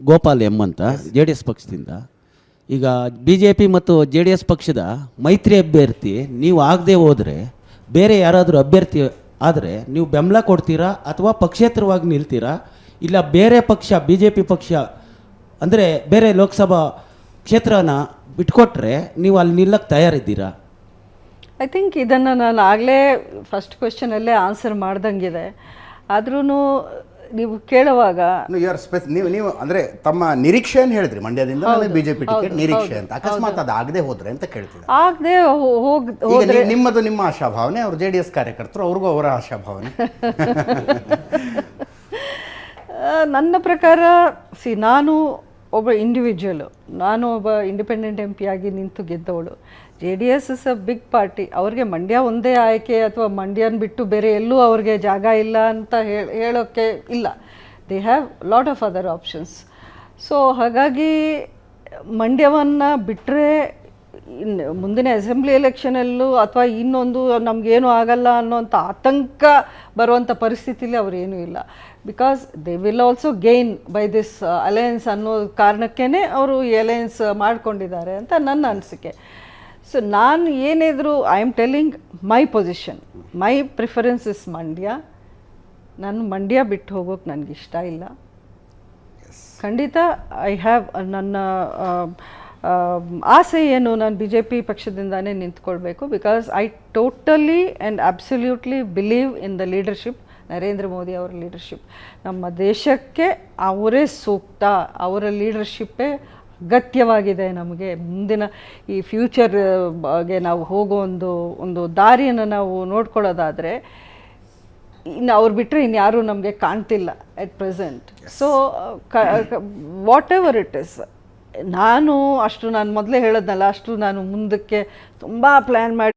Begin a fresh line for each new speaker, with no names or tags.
Gopal M ಅಂತ J D S ಪಕ್ಷದಿಂದ. ಈಗ ಬಿ ಜೆ ಪಿ ಮತ್ತು ಜೆ ಡಿ ಎಸ್ ಪಕ್ಷದ ಮೈತ್ರಿ ಅಭ್ಯರ್ಥಿ ನೀವು ಆಗದೆ ಹೋದರೆ ಬೇರೆ ಯಾರಾದರೂ ಅಭ್ಯರ್ಥಿ ಆದರೆ ನೀವು ಬೆಂಬಲ ಕೊಡ್ತೀರಾ ಅಥವಾ ಪಕ್ಷೇತರವಾಗಿ ನಿಲ್ತೀರಾ? ಇಲ್ಲ ಬೇರೆ ಪಕ್ಷ ಬಿ ಜೆ ಪಿ ಪಕ್ಷ ಅಂದರೆ ಬೇರೆ ಲೋಕಸಭಾ ಕ್ಷೇತ್ರನ ಬಿಟ್ಕೊಟ್ರೆ ನೀವು ಅಲ್ಲಿ ನಿಲ್ಲಕ್ಕೆ ತಯಾರಿದ್ದೀರಾ?
ಐ ಥಿಂಕ್ ಇದನ್ನು ನಾನು ಆಗಲೇ ಫಸ್ಟ್ ಕ್ವೆಶನಲ್ಲೇ ಆನ್ಸರ್ ಮಾಡ್ದಂಗಿದೆ. ಆದ್ರೂ ನೀವು ಕೇಳುವಾಗ
ನೀವು ನೀವು ಅಂದ್ರೆ ತಮ್ಮ ನಿರೀಕ್ಷೆಯನ್ನು ಹೇಳಿದ್ರಿ ಮಂಡ್ಯದಿಂದ ಬಿಜೆಪಿ ಟಿಕೆಟ್ ನಿರೀಕ್ಷೆ ಅಂತ. ಅಕಸ್ಮಾತ್ ಅದು ಆಗದೆ ಹೋದ್ರೆ ಅಂತ ಕೇಳ್ತಿದ್ದೆ
ಆಗದೆ ಹೋಗಿ
ನಿಮ್ಮದು ನಿಮ್ಮ ಆಶಾಭಾವನೆ ಅವ್ರು ಜೆ ಡಿ ಎಸ್ ಕಾರ್ಯಕರ್ತರು ಅವ್ರಿಗೂ ಅವರ ಆಶಾಭಾವನೆ.
ನನ್ನ ಪ್ರಕಾರ ಸಿ ನಾನು ಒಬ್ಬ ಇಂಡಿವಿಜುವಲು ನಾನು ಒಬ್ಬ ಇಂಡಿಪೆಂಡೆಂಟ್ ಎಂ ಪಿ ಆಗಿ ನಿಂತು ಗೆದ್ದವಳು. J D S is a big party ಅವ್ರಿಗೆ ಮಂಡ್ಯ ಒಂದೇ ಆಯ್ಕೆ ಅಥವಾ ಮಂಡ್ಯನ ಬಿಟ್ಟು ಬೇರೆ ಎಲ್ಲೂ ಅವ್ರಿಗೆ ಜಾಗ ಇಲ್ಲ ಅಂತ ಹೇಳಿ ಹೇಳೋಕ್ಕೆ ಇಲ್ಲ. They have lot of other options so ಹಾಗಾಗಿ ಮಂಡ್ಯವನ್ನು ಬಿಟ್ಟರೆ ಮುಂದಿನ ಅಸೆಂಬ್ಲಿ ಎಲೆಕ್ಷನಲ್ಲೂ ಅಥವಾ ಇನ್ನೊಂದು ನಮಗೇನು ಆಗಲ್ಲ ಅನ್ನೋಂಥ ಆತಂಕ ಬರುವಂಥ ಪರಿಸ್ಥಿತಿಲಿ ಅವರೇನೂ ಇಲ್ಲ. Because they will also gain by this alliance ಅನ್ನೋ ಕಾರಣಕ್ಕೇ ಅವರು ಈ ಅಲಯನ್ಸ್ ಮಾಡ್ಕೊಂಡಿದ್ದಾರೆ ಅಂತ ನನ್ನ ಅನಿಸಿಕೆ. ಸೊ ನಾನು ಏನಿದ್ರು I am telling my position my preference is Mandya ನಾನು ಮಂಡ್ಯ ಬಿಟ್ಟು ಹೋಗೋಕೆ ನನಗೆ ಇಷ್ಟ ಇಲ್ಲ ಖಂಡಿತ ಐ ಹ್ಯಾವ್ ನನ್ನ ಆಸೆ ಏನು ನಾನು ಬಿ ಜೆ ಪಿ ಪಕ್ಷದಿಂದಾನೇ ನಿಂತ್ಕೊಳ್ಬೇಕು because I totally and absolutely believe in the leadership Narendra Modi ಅವರ ಲೀಡರ್ಶಿಪ್ ನಮ್ಮ ದೇಶಕ್ಕೆ ಅವರೇ ಸೂಕ್ತ ಅವರ ಲೀಡರ್ಶಿಪ್ಪೇ ಅಗತ್ಯವಾಗಿದೆ ನಮಗೆ. ಮುಂದಿನ ಈ ಫ್ಯೂಚರ್ ಬಗ್ಗೆ ನಾವು ಹೋಗೋ ಒಂದು ಒಂದು ದಾರಿಯನ್ನು ನಾವು ನೋಡ್ಕೊಳ್ಳೋದಾದರೆ ಇನ್ನು ಅವ್ರು ಬಿಟ್ಟರೆ ಇನ್ಯಾರೂ ನಮಗೆ ಕಾಣ್ತಿಲ್ಲ at present so whatever it is ನಾನು ಅಷ್ಟು ನಾನು ಮೊದಲೇ ಹೇಳೋದ್ನಲ್ಲ ಅಷ್ಟು ನಾನು ಮುಂದಕ್ಕೆ ತುಂಬ ಪ್ಲ್ಯಾನ್ ಮಾಡಿ